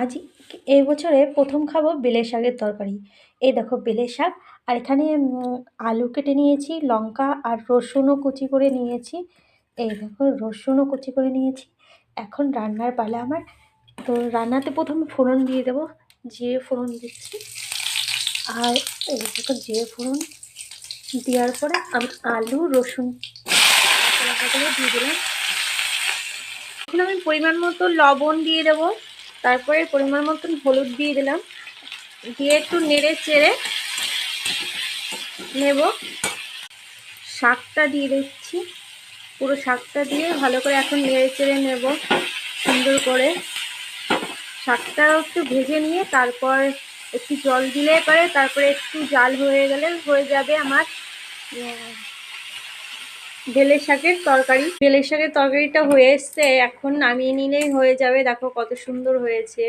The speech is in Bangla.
আজ এই বছরে প্রথম খাব বেলের শাকের তরকারি। এই দেখো বেলের শাক, আর এখানে আলু কেটে নিয়েছি, লঙ্কা আর রসুনও কুচি করে নিয়েছি। এই দেখো রসুনও কুচি করে নিয়েছি। এখন রান্নার পালা আমার। তো রান্নাতে প্রথমে ফোড়ন দিয়ে দেবো, জিরে ফোড়ন দিচ্ছি। আর এই দেখো জিরে ফোড়ন দেওয়ার পরে আমি আলু, রসুন দিয়ে দিলাম। এখন আমি পরিমাণ মতো লবণ দিয়ে দেবো। তারপরে পরিমাণ মতন হলুদ দিয়ে দিলাম। দিয়ে একটু নেড়ে চেড়ে নেব। শাকটা দিয়ে দিচ্ছি। পুরো শাকটা দিয়ে ভালো করে এখন নেড়ে চেড়ে নেব সুন্দর করে। শাকটাও একটু ভেজে নিয়ে তারপর একটু জল দিলে পারে তারপরে একটু জাল হয়ে গেলে হয়ে যাবে আমার বেলের শাকের তরকারি। বেলের শাকের তরকারিটা হয়ে এসছে, এখন নামিয়ে নিলেই হয়ে যাবে। দেখো কত সুন্দর হয়েছে।